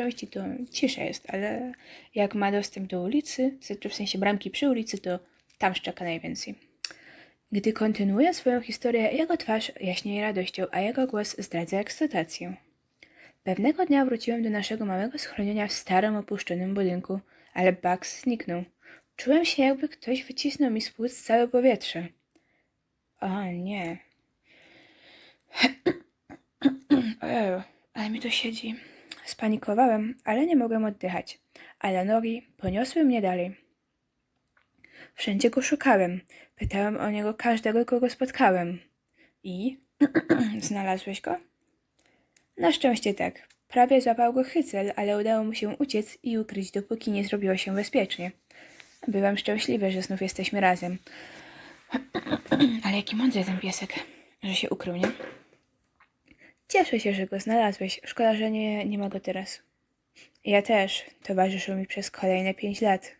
części to cisza jest, ale jak ma dostęp do ulicy, czy w sensie bramki przy ulicy, to tam szczeka najwięcej. Gdy kontynuuje swoją historię, jego twarz jaśnieje radością, a jego głos zdradza ekscytację. Pewnego dnia wróciłem do naszego małego schronienia w starym, opuszczonym budynku, ale Bugs zniknął. Czułem się, jakby ktoś wycisnął mi z płuc całe powietrze. O nie. Ojeju, ale mi to siedzi. Spanikowałem, ale nie mogłem oddychać. Ale nogi poniosły mnie dalej. Wszędzie go szukałem. Pytałem o niego każdego, kogo spotkałem. I? Znalazłeś go? Na szczęście tak. Prawie złapał go hycel, ale udało mu się uciec i ukryć, dopóki nie zrobiło się bezpiecznie. Byłem szczęśliwy, że znów jesteśmy razem. Ale jaki mądry ten piesek, że się ukrył, nie? Cieszę się, że go znalazłeś. Szkoda, że nie, nie ma go teraz. Ja też. Towarzyszył mi przez kolejne pięć lat.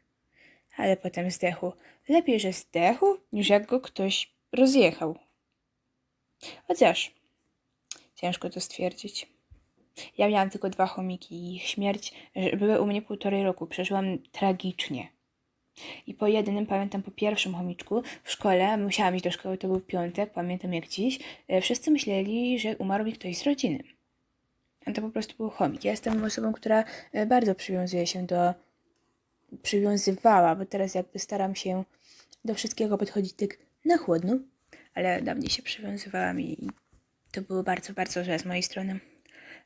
Ale potem zdechł. Lepiej, że zdechł, niż jak go ktoś rozjechał. Chociaż ciężko to stwierdzić. Ja miałam tylko dwa chomiki i ich śmierć były u mnie półtorej roku. Przeżyłam tragicznie. I po jednym, pamiętam po pierwszym chomiczku w szkole, musiałam iść do szkoły, to był piątek, pamiętam jak dziś, e, wszyscy myśleli, że umarł mi ktoś z rodziny. A to po prostu był chomik. Ja jestem osobą, która e, bardzo przywiązuje się do... przywiązywała, bo teraz jakby staram się do wszystkiego podchodzić tak na chłodno, ale dawniej się przywiązywałam i to było bardzo, bardzo źle z mojej strony.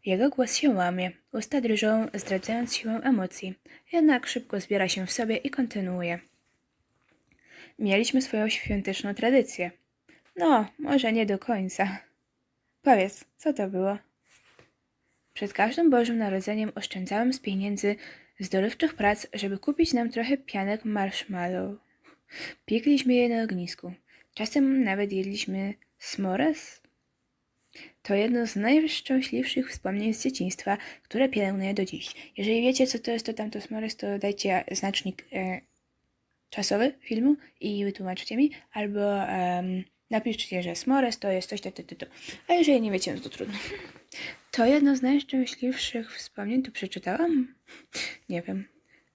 Jego głos się łamie, usta drżą, zdradzając siłę emocji, jednak szybko zbiera się w sobie i kontynuuje. Mieliśmy swoją świąteczną tradycję. No, może nie do końca. Powiedz, co to było? Przed każdym Bożym Narodzeniem oszczędzałem z pieniędzy z dorywczych prac, żeby kupić nam trochę pianek marshmallow. Piekliśmy je na ognisku. Czasem nawet jedliśmy smores. To jedno z najszczęśliwszych wspomnień z dzieciństwa, które pielęgnuję do dziś. Jeżeli wiecie, co to jest to tamto smores, to dajcie znacznik e, czasowy filmu i wytłumaczcie mi, albo em, napiszcie, że smores to jest coś, to, to, to, to. A jeżeli nie wiecie, no to trudno. To jedno z najszczęśliwszych wspomnień, to przeczytałam? Nie wiem.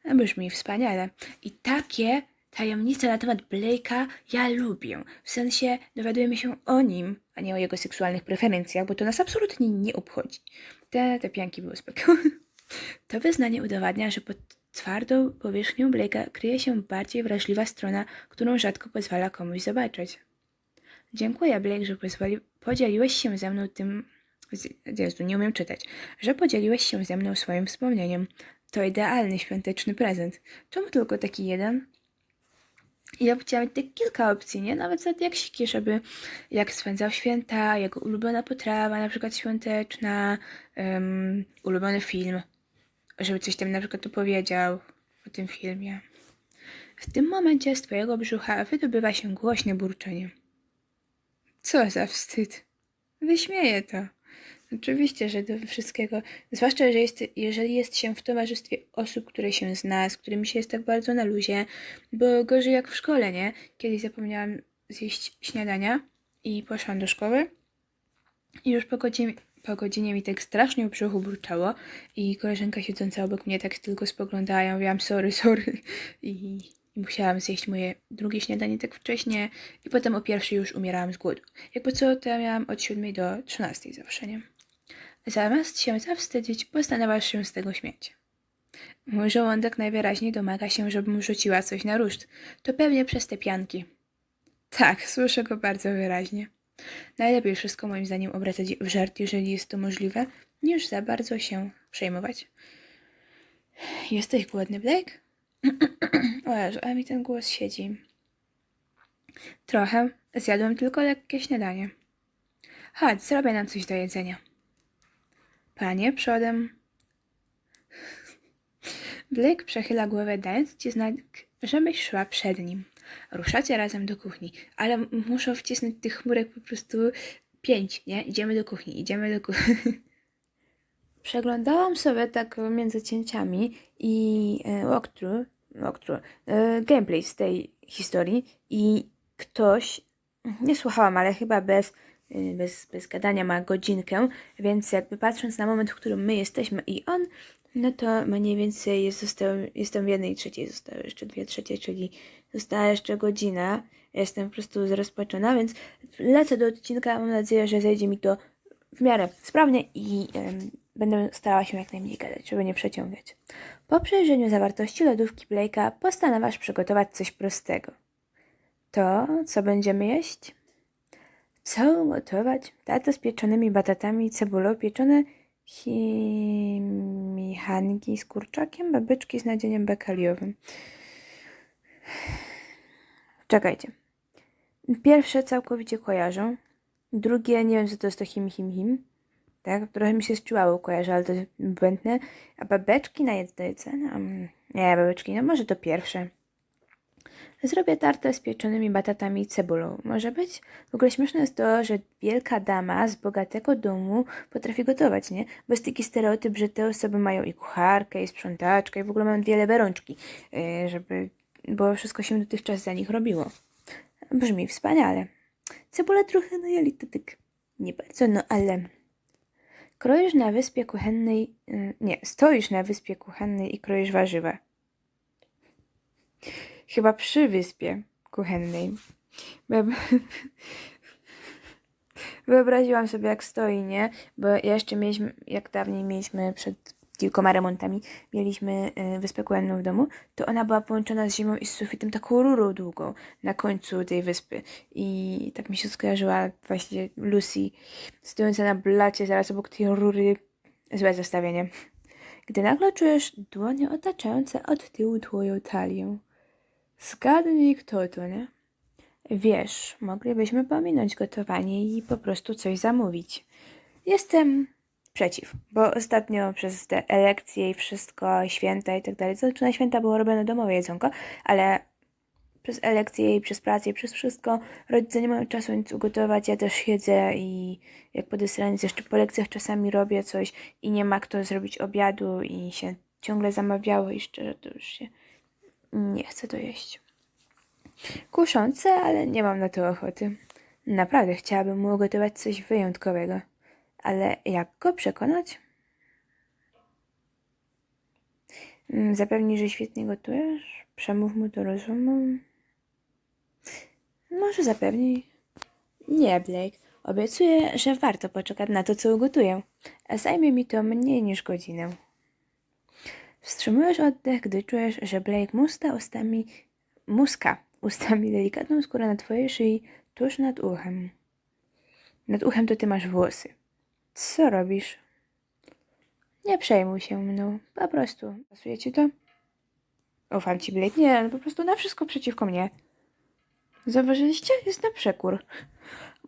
A brzmi wspaniale. I takie tajemnice na temat Blake'a ja lubię. W sensie dowiadujemy się o nim, a nie o jego seksualnych preferencjach, bo to nas absolutnie nie obchodzi. Te, te pianki były spoko. To wyznanie udowadnia, że pod twardą powierzchnią Blake'a kryje się bardziej wrażliwa strona, którą rzadko pozwala komuś zobaczyć. Dziękuję, Blake, że pozwoli, podzieliłeś się ze mną tym. Jezu, nie umiem czytać. Że podzieliłeś się ze mną swoim wspomnieniem. To idealny świąteczny prezent. Czemu tylko taki jeden? Ja chciałam mieć tak kilka opcji, nie? Nawet za diaksiki, żeby jak spędzał święta, jego ulubiona potrawa, na przykład świąteczna, um, ulubiony film, żeby coś tam na przykład opowiedział o tym filmie. W tym momencie z twojego brzucha wydobywa się głośne burczenie. Co za wstyd. Wyśmieję to. Oczywiście, że do wszystkiego, zwłaszcza, że jest, jeżeli jest się w towarzystwie osób, które się zna, z którymi się jest tak bardzo na luzie, bo gorzej jak w szkole, nie? Kiedyś zapomniałam zjeść śniadania i poszłam do szkoły i już po godzinie, po godzinie mi tak strasznie w brzuchu burczało i koleżanka siedząca obok mnie tak tylko spoglądała, ja mówiłam sorry, sorry i, musiałam zjeść moje drugie śniadanie tak wcześnie i potem o pierwszej już umierałam z głodu. Jakby co, to ja miałam od 7 do 13 zawsze, nie? Zamiast się zawstydzić, postanowiłaś się z tego śmiać. Mój żołądek najwyraźniej domaga się, żebym rzuciła coś na ruszt. To pewnie przez te pianki. Tak, słyszę go bardzo wyraźnie. Najlepiej wszystko moim zdaniem obracać w żart, jeżeli jest to możliwe, niż za bardzo się przejmować. Jesteś głodny, Blake? o Jezu, a mi ten głos siedzi. Trochę. Zjadłem tylko lekkie śniadanie. Chodź, zrobię nam coś do jedzenia. Panie, przodem. Blake przechyla głowę, dając ci znak, żebyś szła przed nim. Ruszacie razem do kuchni, ale muszę wcisnąć tych chmurek po prostu pięć, nie? Idziemy do kuchni, idziemy do kuchni. Przeglądałam sobie tak między cięciami i e, walkthrough, walkthrough e, gameplay z tej historii i ktoś, nie słuchałam, ale chyba bez, bez, bez gadania ma godzinkę, więc jakby patrząc na moment, w którym my jesteśmy i on, No to mniej więcej jest, zostało, jestem w jednej trzeciej, zostały jeszcze dwie trzecie, czyli została jeszcze godzina. Jestem po prostu zrozpaczona, więc lecę do odcinka. Mam nadzieję, że zejdzie mi to w miarę sprawnie i będę starała się jak najmniej gadać, żeby nie przeciągać. Po przejrzeniu zawartości lodówki Blake'a postanawiasz przygotować coś prostego. To, co będziemy jeść? Co ugotować? Tato z pieczonymi batatami cebulą, pieczone chimichanki z kurczakiem, babyczki z nadzieniem bakaliowym. Czekajcie. Pierwsze całkowicie kojarzą. Drugie, nie wiem co to jest to him, him, him. Tak, trochę mi się z Chihuahua kojarzy, ale to jest błędne. A babeczki na jedynce? No, mm, nie, babeczki, no może to pierwsze. Zrobię tartę z pieczonymi batatami i cebulą. Może być? W ogóle śmieszne jest to, że wielka dama z bogatego domu potrafi gotować, nie? Bo jest taki stereotyp, że te osoby mają i kucharkę, i sprzątaczkę, i w ogóle mają dwie lewe rączki, yy, żeby, bo wszystko się dotychczas za nich robiło. Brzmi wspaniale. Cebulę trochę na jelitotyk. Nie bardzo, no ale... Kroisz na wyspie kuchennej... yy, Nie, stoisz na wyspie kuchennej i kroisz warzywa. Chyba przy wyspie kuchennej. Wyobraziłam sobie, jak stoi, nie? Bo jeszcze mieliśmy, jak dawniej mieliśmy przed kilkoma remontami, mieliśmy y, wyspę kuchenną w domu, to ona była połączona z ziemią i z sufitem taką rurą długą na końcu tej wyspy. I tak mi się skojarzyła właśnie Lucy stojąca na blacie zaraz obok tej rury. Złe zestawienie. Gdy nagle czujesz dłonie otaczające od tyłu twoją talię. Zgadnij kto to, nie? Wiesz, moglibyśmy pominąć gotowanie i po prostu coś zamówić. Jestem przeciw, bo ostatnio przez te elekcje i wszystko, święta i tak dalej, to znaczy na święta było robione domowe jedzonko, ale przez elekcje i przez pracę i przez wszystko rodzice nie mają czasu nic ugotować, ja też siedzę i jak po jeszcze po lekcjach czasami robię coś i nie ma kto zrobić obiadu i się ciągle zamawiało i szczerze to już się nie chcę to jeść. Kuszące, ale nie mam na to ochoty. Naprawdę chciałabym mu ugotować coś wyjątkowego. Ale jak go przekonać? Mm, Zapewnij, że świetnie gotujesz? Przemów mu do rozumu? Może zapewnij. Nie, Blake. Obiecuję, że warto poczekać na to, co ugotuję. Zajmie mi to mniej niż godzinę. Wstrzymujesz oddech, gdy czujesz, że Blake muska ustami, muska ustami delikatną skórę na twojej szyi tuż nad uchem. Nad uchem to ty masz włosy. Co robisz? Nie przejmuj się mną. Po prostu. Pasuje ci to? Ufam ci, Blake. Nie, no po prostu na wszystko przeciwko mnie. Zauważyliście? Jest na przekór.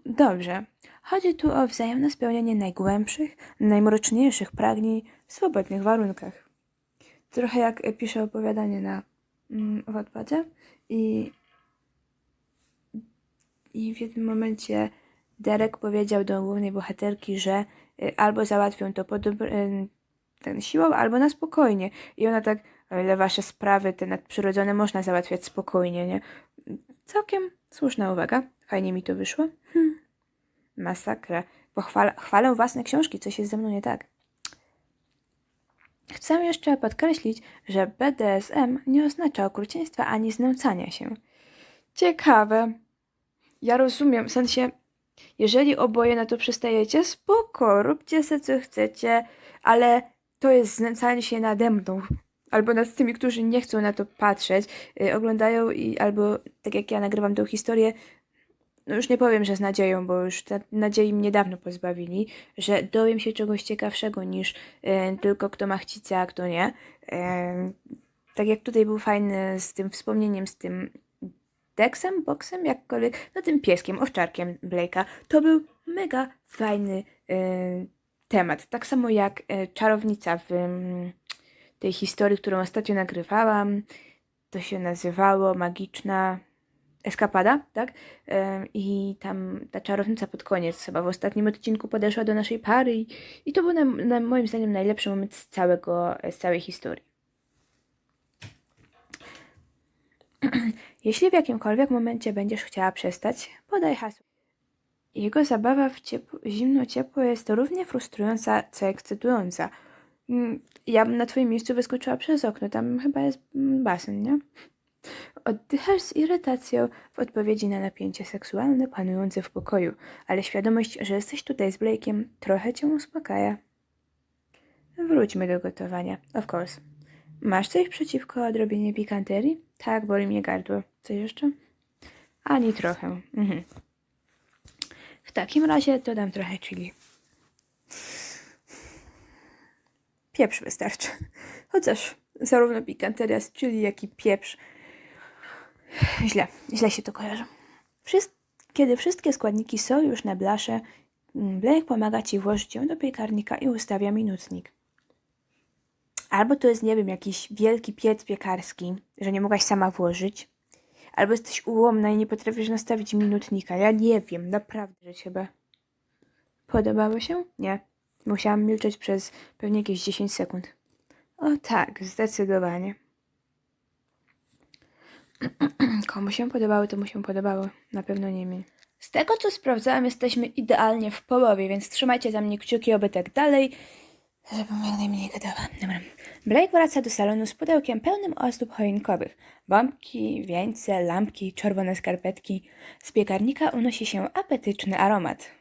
Dobrze. Chodzi tu o wzajemne spełnianie najgłębszych, najmroczniejszych pragnień w swobodnych warunkach. Trochę jak piszę opowiadanie na mm, Wattpadzie i, i w jednym momencie Derek powiedział do głównej bohaterki, że y, albo załatwią to pod, y, ten siłą, albo na spokojnie. I ona tak, o ile wasze sprawy te nadprzyrodzone można załatwiać spokojnie, nie? Całkiem słuszna uwaga. Fajnie mi to wyszło. Hm. Masakra. Pochwala, chwalę własne książki, coś jest ze mną nie tak. Chcę jeszcze podkreślić, że BDSM nie oznacza okrucieństwa ani znęcania się. Ciekawe. Ja rozumiem, w sensie, jeżeli oboje na to przystajecie, spoko, róbcie se co chcecie, ale to jest znęcanie się nade mną. Albo nad tymi, którzy nie chcą na to patrzeć, yy, oglądają i albo, tak jak ja nagrywam tą historię, no już nie powiem, że z nadzieją, bo już nadziei mnie dawno pozbawili, że dowiem się czegoś ciekawszego niż e, tylko kto ma chcicę, a kto nie. E, tak jak tutaj był fajny z tym wspomnieniem, z tym Dexem, Boxem, jakkolwiek, no tym pieskiem, owczarkiem Blake'a. To był mega fajny e, temat. Tak samo jak czarownica w mm, tej historii, którą ostatnio nagrywałam. To się nazywało Magiczna eskapada, tak? I tam ta czarownica pod koniec, chyba w ostatnim odcinku podeszła do naszej pary i, i to był na, na moim zdaniem najlepszy moment z całego, z całej historii. Jeśli w jakimkolwiek momencie będziesz chciała przestać, podaj hasło. Jego zabawa w ciepło, zimno-ciepło jest równie frustrująca, co ekscytująca. Mm, Ja bym na twoim miejscu wyskoczyła przez okno, tam chyba jest basen, nie? Oddychasz z irytacją w odpowiedzi na napięcie seksualne panujące w pokoju, ale świadomość, że jesteś tutaj z Blake'iem, trochę cię uspokaja. Wróćmy do gotowania. Of course. Masz coś przeciwko odrobienie pikanterii? Tak, boli mnie gardło. Co jeszcze? Ani trochę. Mhm. W takim razie dodam trochę chili. Pieprz wystarczy. Chociaż zarówno pikanteria z chili, jak i pieprz źle, źle się to kojarzy. Wszyst- kiedy wszystkie składniki są już na blasze, mm, Blake pomaga ci włożyć ją do piekarnika i ustawia minutnik. Albo to jest, nie wiem, jakiś wielki piec piekarski, że nie mogłaś sama włożyć. Albo jesteś ułomna i nie potrafisz nastawić minutnika. Ja nie wiem, naprawdę, że ciebie. Podobało się? Nie. Musiałam milczeć przez pewnie jakieś 10 sekund. O tak, zdecydowanie. Komu się podobało, to mu się podobało. Na pewno nie mi. Z tego, co sprawdzałam, jesteśmy idealnie w połowie, więc trzymajcie za mnie kciuki, oby tak dalej, żebym jak najmniej gadała. Dobra. Blake wraca do salonu z pudełkiem pełnym ozdób choinkowych. Bombki, wieńce, lampki, czerwone skarpetki. Z piekarnika unosi się apetyczny aromat.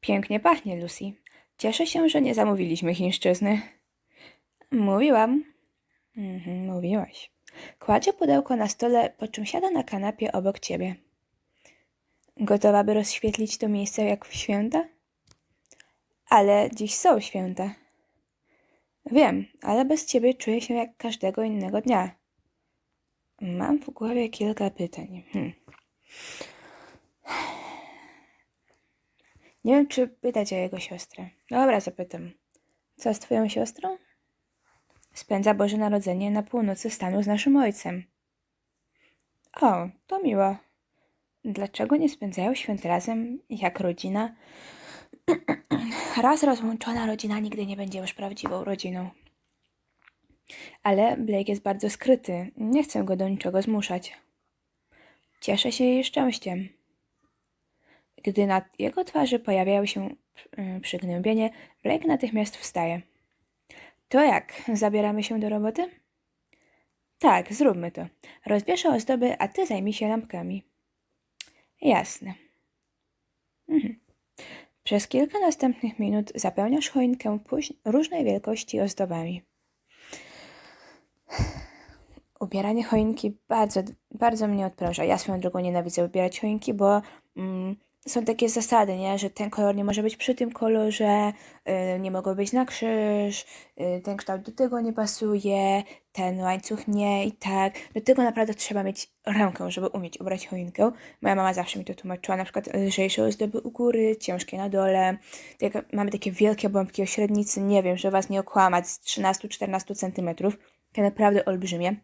Pięknie pachnie, Lucy. Cieszę się, że nie zamówiliśmy chińszczyzny. Mówiłam. Mhm, mówiłaś. Kładzie pudełko na stole, po czym siada na kanapie obok ciebie. Gotowa, by rozświetlić to miejsce jak w święta? Ale dziś są święta. Wiem, ale bez ciebie czuję się jak każdego innego dnia. Mam w głowie kilka pytań. Hmm. Nie wiem, czy pytać o jego siostrę. Dobra, zapytam. Co z twoją siostrą? Spędza Boże Narodzenie na północy stanu z naszym ojcem. O, to miło. Dlaczego nie spędzają świąt razem, jak rodzina? Raz rozłączona rodzina nigdy nie będzie już prawdziwą rodziną. Ale Blake jest bardzo skryty. Nie chcę go do niczego zmuszać. Cieszę się jej szczęściem. Gdy na jego twarzy pojawiają się y, przygnębienie, Blake natychmiast wstaje. To jak, zabieramy się do roboty? Tak, zróbmy to. Rozwieszę ozdoby, a ty zajmij się lampkami. Jasne. Mhm. Przez kilka następnych minut zapełniasz choinkę różnej wielkości ozdobami. Ubieranie choinki bardzo, bardzo mnie odpręża. Ja swoją drogą nienawidzę ubierać choinki, bo mm, są takie zasady, nie? że ten kolor nie może być przy tym kolorze, y, nie mogą być na krzyż, y, ten kształt do tego nie pasuje, ten łańcuch nie i tak. Do tego naprawdę trzeba mieć rękę, żeby umieć ubrać choinkę. Moja mama zawsze mi to tłumaczyła, na przykład lżejsze ozdoby u góry, ciężkie na dole. Tak, mamy takie wielkie bombki o średnicy, nie wiem, że was nie okłamać, z 13-14 centymetrów. Takie naprawdę olbrzymie.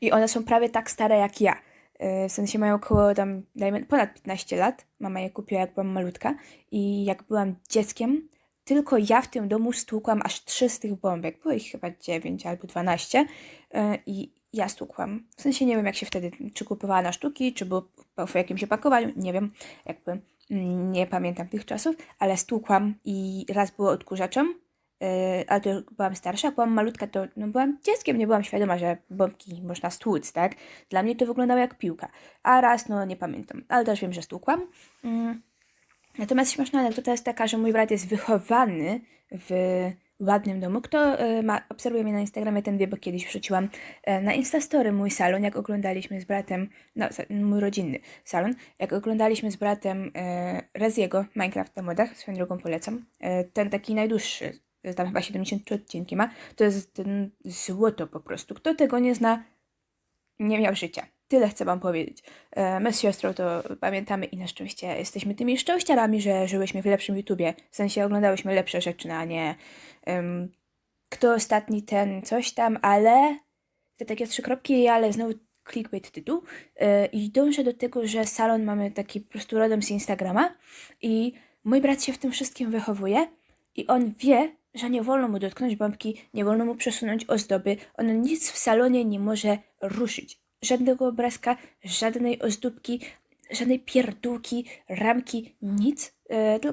I one są prawie tak stare jak ja. Yy, W sensie mają około tam, dajmy, ponad 15 lat. Mama je kupiła jak byłam malutka. I jak byłam dzieckiem, tylko ja w tym domu stłukłam aż trzy z tych bombek. Było ich chyba 9 albo 12. Yy, I ja stłukłam. W sensie nie wiem, jak się wtedy, czy kupowała na sztuki, czy było w jakimś opakowaniu, nie wiem. Jakby mm, nie pamiętam tych czasów, ale stłukłam i raz było odkurzaczem, ale to byłam starsza, byłam malutka, to no, byłam dzieckiem, nie byłam świadoma, że bombki można stłuc, tak? Dla mnie to wyglądało jak piłka. A raz, no nie pamiętam, ale też wiem, że stłukłam. Mm. Natomiast śmieszna anegdota jest taka, że mój brat jest wychowany w ładnym domu. Kto y, ma, obserwuje mnie na Instagramie, ten wie, bo kiedyś wrzuciłam y, na Instastory mój salon, jak oglądaliśmy z bratem, no mój rodzinny salon, jak oglądaliśmy z bratem y, Reziego, Minecraft na modach, swoją drogą polecam. Ten taki najdłuższy, tam chyba 73 odcinki ma, to jest złoto po prostu. Kto tego nie zna, nie miał życia. Tyle chcę wam powiedzieć. E, My z siostrą to pamiętamy i na szczęście jesteśmy tymi szczęściarami, że żyłyśmy w lepszym YouTubie. W sensie oglądałyśmy lepsze rzeczy, a nie em, kto ostatni ten coś tam, ale te takie trzy kropki, ale znowu clickbait tytuł. E, I dążę do tego, że salon mamy taki po prostu rodem z Instagrama i mój brat się w tym wszystkim wychowuje i on wie, że nie wolno mu dotknąć bombki, nie wolno mu przesunąć ozdoby. On nic w salonie nie może ruszyć. Żadnego obrazka, żadnej ozdóbki, żadnej pierdółki, ramki, nic. E,